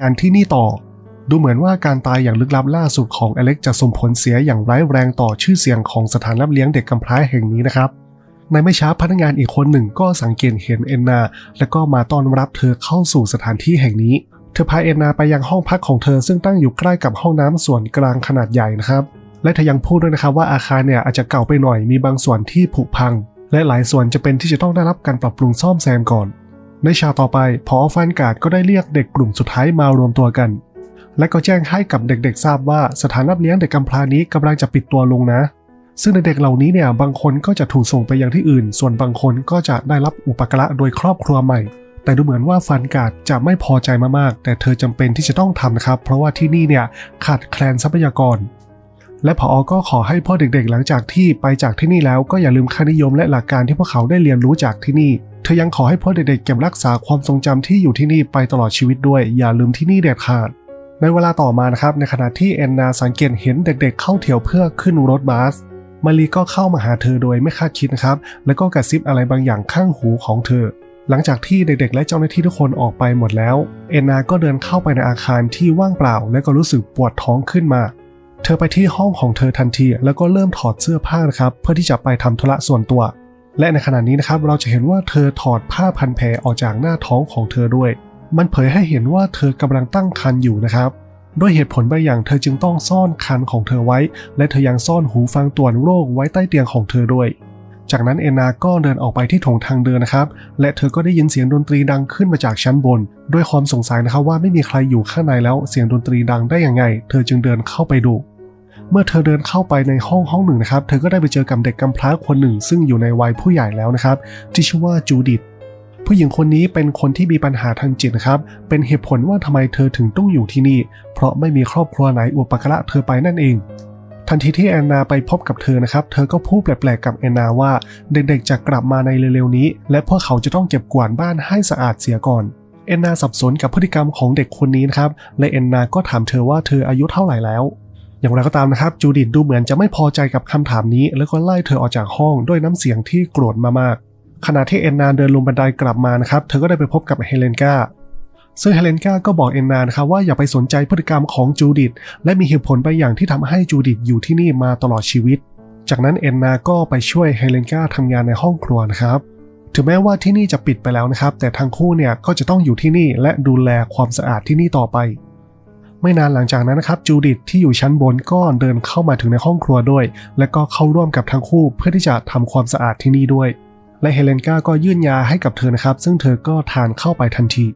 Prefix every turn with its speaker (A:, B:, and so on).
A: การที่นี่ต่อ ดูเหมือนว่าการตายอย่างลึกลับล่าสุดของอเล็กจะส่งผลเสียอย่างร้ายแรงต่อชื่อเสียงของสถานรับเลี้ยงเด็กกำพร้าแห่งนี้นะครับในไม่ช้าพนักงานอีกคนหนึ่งก็สังเกตเห็นเอนนา และก็มาต้อนรับเธอเข้าสู่สถานที่แห่งนี้ เธอพาเอนนาไปยังห้องพักของเธอซึ่งตั้งอยู่ใกล้กับห้องน้ำส่วนกลางขนาดใหญ่นะครับ และเธอยังพูดด้วยนะครับว่าอาคารเนี่ยอาจจะเก่าไปหน่อยมีบางส่วนที่ผุพัง และหลายส่วนจะเป็นที่จะต้องได้รับการปรับปรุงซ่อมแซมก่อน ในฉากต่อไปพอฟันการ์ดก็ได้เรียกเด็กกลุ่มสุดท้ายมารวมตัวกัน และก็แจ้งให้กับเด็กๆ ทราบว่าสถานรับเลี้ยงเด็กกำพร้านี้กำลังจะปิดตัวลงนะ ซึ่งเด็กๆเหล่านี้เนี่ยบางคนก็จะถูกส่งไปยังที่อื่น ส่วนบางคนก็จะได้รับอุปการะโดยครอบครัวใหม่ แต่ดูเหมือนว่าฟันการ์ดจะไม่พอใจมากๆ แต่เธอจำเป็นที่จะต้องทำนะครับ เพราะว่าที่นี่เนี่ยขาดแคลนทรัพยากรและพอก็ขอให้พ่อเด็กๆ หลังจากที่ไปจากที่นี่แล้วก็อย่าลืมค่านิยมและหลักการที่พวกเขาได้เรียนรู้จากที่นี่ ธอยังขอให้พ่อเด็กๆเก็บรักษาความทรงจำที่อยู่ที่นี่ไปตลอดชีวิตด้วย อย่าลืมที่นี่เด็ดขาด ในเวลาต่อมานะครับ ในขณะที่แอนนาสังเกตเห็นเด็กๆเข้าแถวเพื่อขึ้นรถบัส มารีก็เข้ามาหาเธอโดยไม่คาดคิดนะครับ แล้วก็กระซิบอะไรบางอย่างข้างหูของเธอ หลังจากที่เด็กๆ และเจ้าหน้าที่ทุกคนออกไปหมดแล้วแอนนาก็เดินเข้าไปในอาคารที่ว่างเปล่า และก็รู้สึกปวดท้องขึ้นมาเธอไปที่ห้องของเธอทันที แล้วก็เริ่มถอดเสื้อผ้านะครับ เพื่อที่จะไปทำธุระส่วนตัว และในขณะนี้นะครับเราจะเห็นว่าเธอถอดผ้าพันแผลออกจากหน้าท้องของเธอด้วย มันเผยให้เห็นว่าเธอกำลังตั้งครรภ์อยู่นะครับด้วยเหตุผลบางอย่างเธอจึงต้องซ่อนคันของเธอไว้ และเธอยังซ่อนหูฟังตรวจโรคไว้ใต้เตียงของเธอด้วย จากนั้นเอนนาก็เดินออกไปที่โถงทางเดินนะครับ และเธอก็ได้ยินเสียงดนตรีดังขึ้นมาจากชั้นบน ด้วยความสงสัยนะครับว่าไม่มีใครอยู่ข้างในแล้วเสียงดนตรีดังได้ยังไง เธอจึงเดินเข้าไปดู เมื่อเธอเดินเข้าไปในห้องห้องหนึ่งนะครับ เธอก็ได้ไปเจอกับเด็กกำพร้าคนหนึ่ง ซึ่งอยู่ในวัยผู้ใหญ่แล้วนะครับ ที่ชื่อว่าจูดิตผู้หญิงคนนี้เป็นคนที่มีปัญหาทางจิตนะครับ เป็นเหตุผลว่าทำไมเธอถึงต้องอยู่ที่นี่ เพราะไม่มีครอบครัวไหนอุปการะเธอไปนั่นเอง ทันทีที่แอนนาไปพบกับเธอนะครับ เธอก็พูดแปลกๆกับแอนนาว่าเด็กๆจะกลับมาในเร็วๆนี้ และพวกเขาจะต้องเก็บกวาดบ้านให้สะอาดเสียก่อนแอนนาสับสนกับพฤติกรรมของเด็กคนนี้นะครับ และแอนนาก็ถามเธอว่าเธออายุเท่าไหร่แล้ว อย่างไรก็ตามนะครับจูดิตดูเหมือนจะไม่พอใจกับคำถามนี้ แล้วก็ไล่เธอออกจากห้องด้วยน้ำเสียงที่โกรธมากๆขณะที่แอนนาเดินลงบันไดกลับมานะครับเธอก็ได้ไปพบกับเฮเลนกาซึ่งเฮเลนกาก็บอกแอนนานะครับว่าอย่าไปสนใจพฤติกรรมของจูดิตและมีเหตุผลไปอย่างที่ทำให้จูดิตอยู่ที่นี่มาตลอดชีวิต จากนั้นแอนนาก็ไปช่วยเฮเลนกาทำงานในห้องครัวนะครับ ถึงแม้ว่าที่นี่จะปิดไปแล้วนะครับ แต่ทั้งคู่เนี่ยก็จะต้องอยู่ที่นี่และดูแลความสะอาดที่นี่ต่อไป ไม่นานหลังจากนั้นนะครับจูดิตที่อยู่ชั้นบนก็เดินเข้ามาถึงในห้องครัวด้วย และก็เข้าร่วมกับทั้งคู่เพื่อที่จะทำความสะอาดที่นี่ด้วย และเฮเลนกาก็ยื่นยาให้กับเธอนะครับ ซึ่งเธอก็ทานเข้าไปทันที